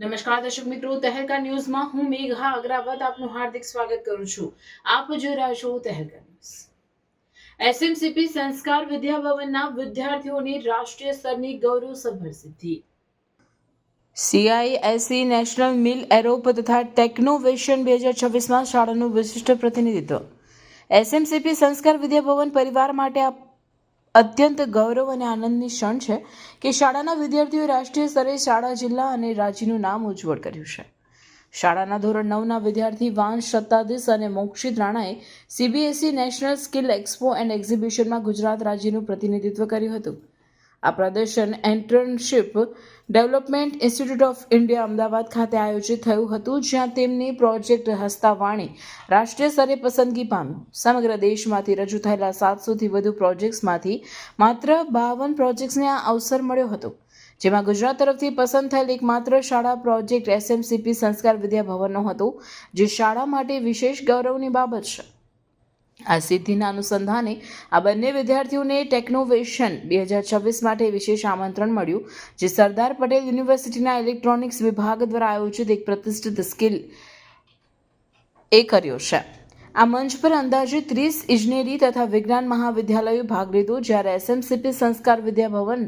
નમસ્કાર દર્શક મિત્રો, તહેલકા ન્યૂઝમાં હું મેઘા અગ્રાવત આપનું હાર્દિક સ્વાગત કરું છું. આપ જોઈ રહ્યા છો તહેલકા ન્યૂઝ. એસએમસીપી સંસ્કાર વિદ્યાભવનના વિદ્યાર્થીઓની રાષ્ટ્રીય સ્તરની ગૌરવસભર સિદ્ધિ. સીઆઈએસસી નેશનલ મિલ એરોપ તથા ટેકનોવેશન બે હજાર છવ્વીસમાં શાળાનું વિશિષ્ટ પ્રતિનિધિત્વ. એસએમસીપી સંસ્કાર વિદ્યાભવન પરિવાર માટે અત્યંત ગૌરવ અને આનંદની ક્ષણ છે કે શાળાના વિદ્યાર્થીઓએ રાષ્ટ્રીય સ્તરે શાળા, જિલ્લા અને રાજ્યનું નામ ઉજ્જવળ કર્યું છે. શાળાના ધોરણ નવના વિદ્યાર્થી વાંશ સત્તાધીશ અને Mokshit રાણાએ CBSE national skill expo and એક્ઝિબિશનમાં Gujarat રાજ્યનું પ્રતિનિધિત્વ કર્યું હતું. આ પ્રદર્શન entrepreneurship development institute of India Ahmedabad ખાતે આયોજિત થયું હતું, જ્યાં તેમની પ્રોજેક્ટ હસ્તાવાણી, રાષ્ટ્રીય સ્તરે પસંદગી પામ્યું સમગ્ર દેશમાંથી રજૂ થયેલા સાતસોથી વધુ પ્રોજેક્ટ્સમાંથી માત્ર બાવન પ્રોજેક્ટ્સને આ અવસર મળ્યો હતો. જેમાં ગુજરાત તરફથી પસંદ થયેલ એકમાત્ર શાળા પ્રોજેક્ટ એસએમસીપી સંસ્કાર વિદ્યા ભવનનો હતો, જે શાળા માટે વિશેષ ગૌરવની બાબત છે. આ સિદ્ધિના અનુસંધાને આ બંને વિદ્યાર્થીઓને ટેકનોવેશન બે હજાર છવ્વીસ માટે વિશેષ આમંત્રણ મળ્યું, જે સરદાર પટેલ યુનિવર્સિટીના ઇલેક્ટ્રોનિક્સ વિભાગ દ્વારા આયોજિત એક પ્રતિષ્ઠિત સ્કિલ એ કર્યો છે. આ મંચ પર અંદાજે ત્રીસ ઇજનેરી તથા વિજ્ઞાન મહાવિદ્યાલયોએ ભાગ લીધો, જ્યારે એસએમસીપી સંસ્કાર વિદ્યાભવન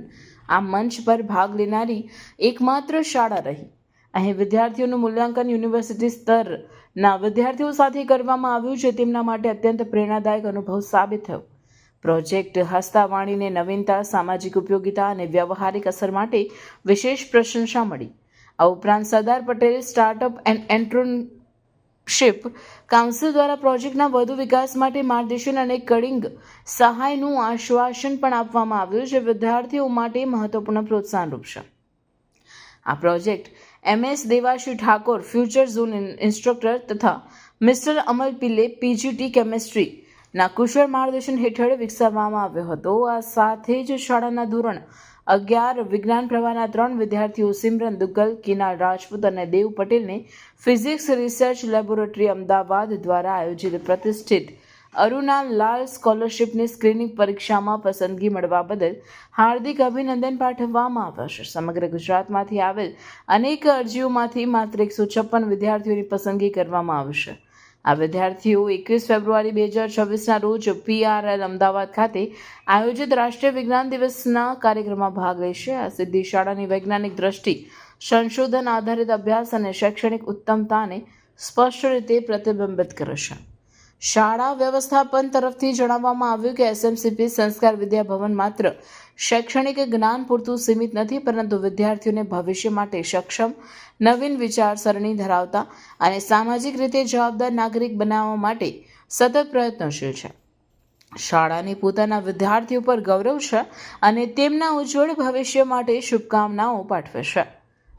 આ મંચ પર ભાગ લેનારી એકમાત્ર શાળા રહી. અહીં વિદ્યાર્થીઓનું મૂલ્યાંકન યુનિવર્સિટી સ્તરના વિદ્યાર્થીઓ સાથે કરવામાં આવ્યું છે તેમના માટે અત્યંત પ્રેરણાદાયક અનુભવ સાબિત થયો. પ્રોજેક્ટ હસ્તાવાણીને નવીનતા, સામાજિક ઉપયોગિતા અને વ્યવહારિક અસર માટે વિશેષ પ્રશંસા મળી. આ ઉપરાંત Sardar Patel startup and entrepreneurship council દ્વારા પ્રોજેક્ટના વધુ વિકાસ માટે માર્ગદર્શન અને કડિંગ સહાયનું આશ્વાસન પણ આપવામાં આવ્યું જે વિદ્યાર્થીઓ માટે મહત્વપૂર્ણ પ્રોત્સાહનરૂપ છે. આ project. MS Devashi Thakor, future zone instructor તથા mister Amal Pillai PGT chemistry ના કુશળ માર્ગદર્શન હેઠળ વિકસાવવામાં આવ્યો હતો. આ સાથે જ શાળાના ધોરણ અગિયાર, વિજ્ઞાન પ્રવાહના ત્રણ વિદ્યાર્થીઓ સિમરન, દુગ્ગલ, કિનાલ, રાજપૂત અને દેવ પટેલને ફિઝિક્સ રિસર્ચ લેબોરેટરી અમદાવાદ દ્વારા આયોજિત, પ્રતિષ્ઠિત અરુણા લાલ સ્કોલરશિપની સ્ક્રીનિંગ પરીક્ષામાં પસંદગી મળવા બદલ હાર્દિક અભિનંદન પાઠવવામાં આવ્યા છે. સમગ્ર ગુજરાતમાંથી આવેલ અનેક અરજીઓમાંથી માત્ર એકસો છપ્પન વિદ્યાર્થીઓની પસંદગી કરવામાં આવશે આ વિદ્યાર્થીઓ એકવીસ ફેબ્રુઆરી બે હજાર છવ્વીસના રોજ પીઆરએલ અમદાવાદ ખાતે આયોજિત રાષ્ટ્રીય વિજ્ઞાન દિવસના કાર્યક્રમમાં ભાગ લેશે. આ સિદ્ધિ શાળાની વૈજ્ઞાનિક દ્રષ્ટિ, સંશોધન આધારિત અભ્યાસ અને શૈક્ષણિક ઉત્તમતાને સ્પષ્ટ રીતે પ્રતિબિંબિત કરશે શાળા વ્યવસ્થાપન તરફથી જણાવવામાં આવ્યું કે એસએમસીપી સંસ્કાર વિદ્યા ભવન માત્ર શૈક્ષણિક જ્ઞાન પૂરતું સીમિત નથી પરંતુ વિદ્યાર્થીઓને ભવિષ્ય માટે સક્ષમ નવીન વિચારસરણી ધરાવતા અને સામાજિક રીતે જવાબદાર નાગરિક બનાવવા માટે સતત પ્રયત્નશીલ છે શાળાની પોતાના વિદ્યાર્થીઓ પર ગૌરવ છે અને તેમના ઉજ્જવળ ભવિષ્ય માટે શુભકામનાઓ પાઠવે છે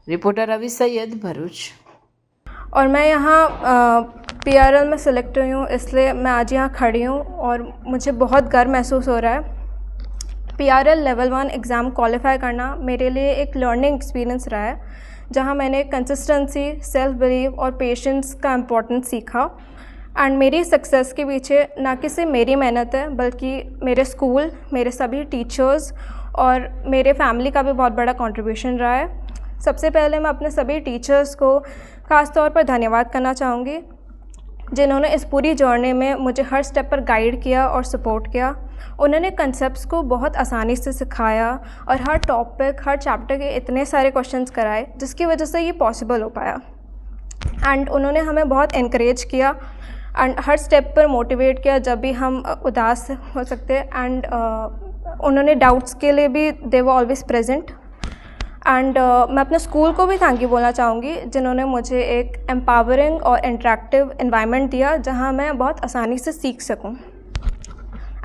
રિપોર્ટર રવિ સૈયદ ભરૂચ और मैं यहाँ पी आर एल में सेलेक्ट हुई हूँ, इसलिए मैं आज यहाँ खड़ी हूँ और मुझे बहुत गर्व महसूस हो रहा है। P R L level one exam qualify करना मेरे लिए एक लर्निंग एक्सपीरियंस रहा है, जहाँ मैंने कंसिस्टेंसी सेल्फ बिलीव और पेशेंस का इम्पोर्टेंस सीखा। एंड मेरी सक्सेस के पीछे ना कि सिर्फ़ मेरी मेहनत है, बल्कि मेरे स्कूल मेरे सभी टीचर्स और मेरे फैमिली का भी बहुत बड़ा कंट्रीब्यूशन रहा है। सबसे पहले मैं अपने सभी टीचर्स को ख़ास तौर पर धन्यवाद करना चाहूँगी। जिन्होंने इस पूरी जर्नी में मुझे हर स्टेप पर गाइड किया और सपोर्ट किया। उन्होंने कंसेप्ट को बहुत आसानी से सिखाया और हर टॉपिक हर चैप्टर के इतने सारे क्वेश्चंस कराए, जिसकी वजह से ये पॉसिबल हो पाया। एंड उन्होंने हमें बहुत इनक्रेज किया एंड हर स्टेप पर मोटिवेट किया जब भी हम उदास हो सकते। एंड उन्होंने डाउट्स के लिए भी दे वो ऑलवेज प्रेजेंट एंड uh, मैं अपने स्कूल को भी थैंक यू बोलना चाहूँगी जिन्होंने मुझे एक एम्पावरिंग और इंटरेक्टिव इन्वायरमेंट दिया जहाँ मैं बहुत आसानी से सीख सकूँ।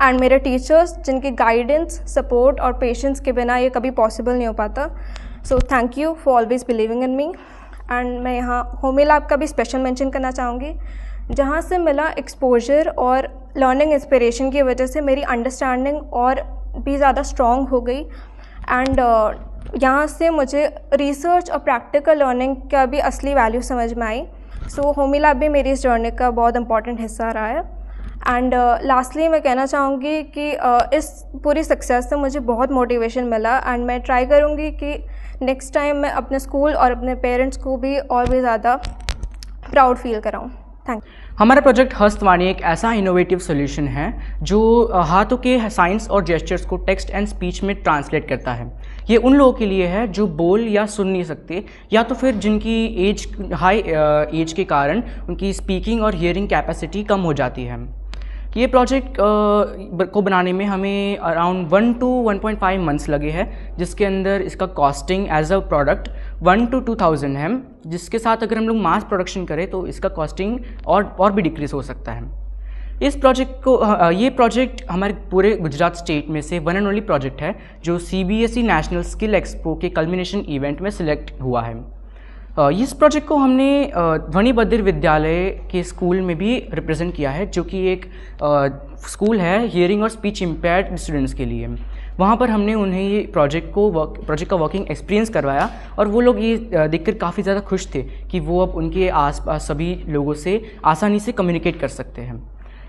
एंड मेरे टीचर्स जिनकी गाइडेंस सपोर्ट और पेशेंस के बिना ये कभी पॉसिबल नहीं हो पाता। So thank you for always believing in me and मैं यहाँ होमी लैब का भी स्पेशल मेंशन करना चाहूँगी जहाँ से मिला एक्सपोजर और लर्निंग इंस्पिरेशन की वजह से मेरी अंडरस्टैंडिंग और भी ज़्यादा स्ट्रॉन्ग हो गई। एंड यहाँ से मुझे रिसर्च और प्रैक्टिकल लर्निंग का भी असली वैल्यू समझ में आई। सो होमी लैब भी मेरी इस जर्नी का बहुत इंपॉर्टेंट हिस्सा रहा है। एंड लास्टली uh, मैं कहना चाहूँगी कि uh, इस पूरी सक्सेस से मुझे बहुत मोटिवेशन मिला। एंड मैं ट्राई करूँगी कि नेक्स्ट टाइम मैं अपने स्कूल और अपने पेरेंट्स को भी और भी ज़्यादा प्राउड फील कराऊँ। थैंक हमारा प्रोजेक्ट हस्तवाणी एक ऐसा इनोवेटिव सॉल्यूशन है जो हाथों के साइंस और जेस्चर्स को टेक्स्ट एंड स्पीच में ट्रांसलेट करता है। ये उन लोगों के लिए है जो बोल या सुन नहीं सकते, या तो फिर जिनकी एज हाई एज के कारण उनकी स्पीकिंग और हियरिंग कैपेसिटी कम हो जाती है। ये प्रोजेक्ट को बनाने में हमें around one two one point five months लगे हैं, जिसके अंदर इसका costing as a product one two two thousand है, जिसके साथ अगर हम लोग मास प्रोडक्शन करें तो इसका कॉस्टिंग और और भी डिक्रीज हो सकता है। इस प्रोजेक्ट को ये प्रोजेक्ट हमारे पूरे गुजरात स्टेट में से वन एंड ओनली प्रोजेक्ट है, जो C B S E national skill expo के कल्मिनेशन इवेंट में सिलेक्ट हुआ है। इस प्रोजेक्ट को हमने ध्वनि बद्र विद्यालय के स्कूल में भी रिप्रेजेंट किया है, जो कि एक स्कूल है हियरिंग और स्पीच इम्पेयर्ड स्टूडेंट्स के लिए। वहाँ पर हमने उन्हें ये प्रोजेक्ट को वर्क प्रोजेक्ट का वर्किंग एक्सपीरियंस करवाया और वो लोग ये देखकर काफ़ी ज़्यादा खुश थे कि वो अब उनके आसपास सभी लोगों से आसानी से कम्युनिकेट कर सकते हैं।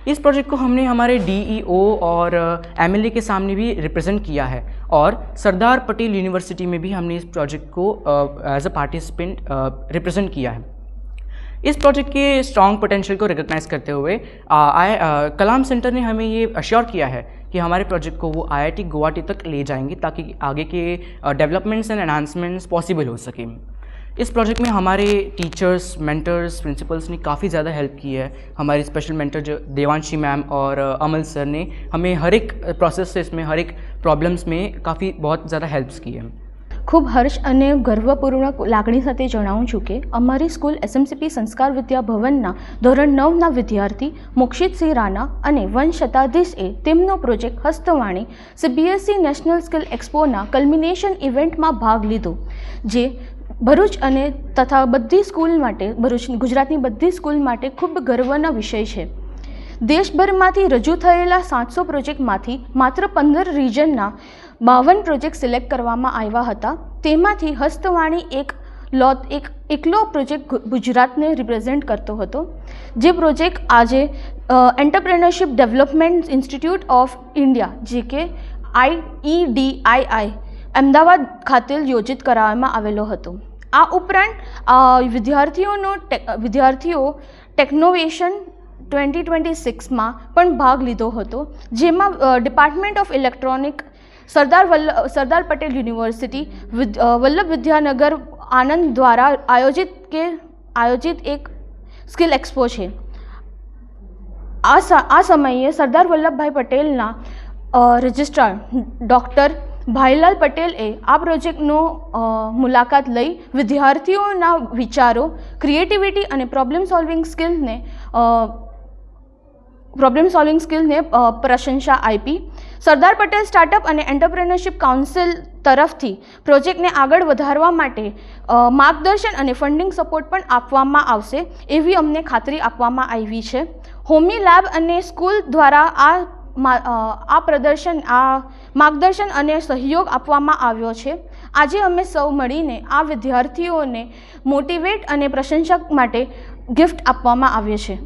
इस प्रोजेक्ट को हमने हमारे डीईओ और एमएलए के सामने भी रिप्रेजेंट किया है और सरदार पटेल यूनिवर्सिटी में भी हमने इस प्रोजेक्ट को एज अ पार्टिसिपेंट रिप्रेजेंट किया है। इस प्रोजेक्ट के स्ट्रॉन्ग पोटेंशियल को रिकग्नाइज करते हुए आ, आय आ, कलाम सेंटर ने हमें ये अश्योर किया है कि हमारे प्रोजेक्ट को वो आईआईटी गुवाहाटी तक ले जाएँगे ताकि आगे के डेवलपमेंट्स एंड एनहांसमेंट्स पॉसिबल हो सके। इस प्रोजेक्ट में हमारे टीचर्स मेंटर्स प्रिंसिपल्स ने काफ़ी ज़्यादा हेल्प की है। हमारे स्पेशल मेंटर जो देवांशी मैम और अमल सर ने हमें हर एक प्रोसेस से इसमें, हर एक प्रॉब्लम्स में काफ़ी बहुत ज़्यादा हेल्प्स की है। ખૂબ હર્ષ અને ગર્વપૂર્ણ લાગણી સાથે જણાવું છું કે અમારી સ્કૂલ એસએમસીપી સંસ્કાર વિદ્યા ભવનના ધોરણ નવના વિદ્યાર્થી મોક્ષિતસિંહ રાણા અને વન શતાધીશે તેમનો project Hastvani CBSE national skill એક્સપોના કલ્મિનેશન ઇવેન્ટમાં ભાગ લીધો, જે ભરૂચ અને તથા બધી સ્કૂલ માટે, ભરૂચ, ગુજરાતની બધી સ્કૂલ માટે ખૂબ ગર્વના વિષય છે. દેશભરમાંથી રજૂ થયેલા સાતસો પ્રોજેક્ટમાંથી માત્ર પંદર રિજનના બાવન પ્રોજેક્ટ સિલેક્ટ કરવામાં આવ્યા હતા. તેમાંથી હસ્તવાણી એક, લોત એક, એકલો પ્રોજેક્ટ ગુજરાતને રિપ્રેઝેન્ટ કરતો હતો. જે પ્રોજેક્ટ આજે entrepreneurship development institute of India જે કે આઈ ઈડીઆઈઆઈ અમદાવાદ ખાતે યોજિત કરાવવામાં આવેલો હતો. આ ઉપરાંત વિદ્યાર્થીઓનો વિદ્યાર્થીઓ ટેકનોવેશન ટ્વેન્ટી ટ્વેન્ટી સિક્સમાં પણ ભાગ લીધો હતો. જેમાં department of electronic Sardar Vallabh Sardar Patel university Vallabh Vidyanagar Anand દ્વારા આયોજિત કે આયોજિત એક સ્કિલ એક્સપો છે. આ આ સમયે સરદાર વલ્લભભાઈ પટેલના રજિસ્ટ્રાર ડૉક્ટર ભાઈલાલ પટેલે આ પ્રોજેક્ટનો મુલાકાત લઈ વિદ્યાર્થીઓના વિચારો, ક્રિએટિવિટી અને પ્રોબ્લેમ સોલ્વિંગ સ્કિલને પ્રોબ્લેમ સોલ્વિંગ સ્કિલને પ્રશંસા આપી. સરદાર પટેલ સ્ટાર્ટઅપ અને એન્ટરપ્રેનરશિપ કાઉન્સિલ તરફથી પ્રોજેક્ટને આગળ વધારવા માટે માર્ગદર્શન અને ફંડિંગ સપોર્ટ પણ આપવામાં આવશે એવી અમને ખાતરી આપવામાં આવી છે. હોમી લેબ અને સ્કૂલ દ્વારા આ આ પ્રદર્શન, આ માર્ગદર્શન અને સહયોગ આપવામાં આવ્યો છે. આજે અમે સૌ મળીને આ વિદ્યાર્થીઓને મોટિવેટ અને પ્રશંસક માટે ગિફ્ટ આપવામાં આવ્યો છે.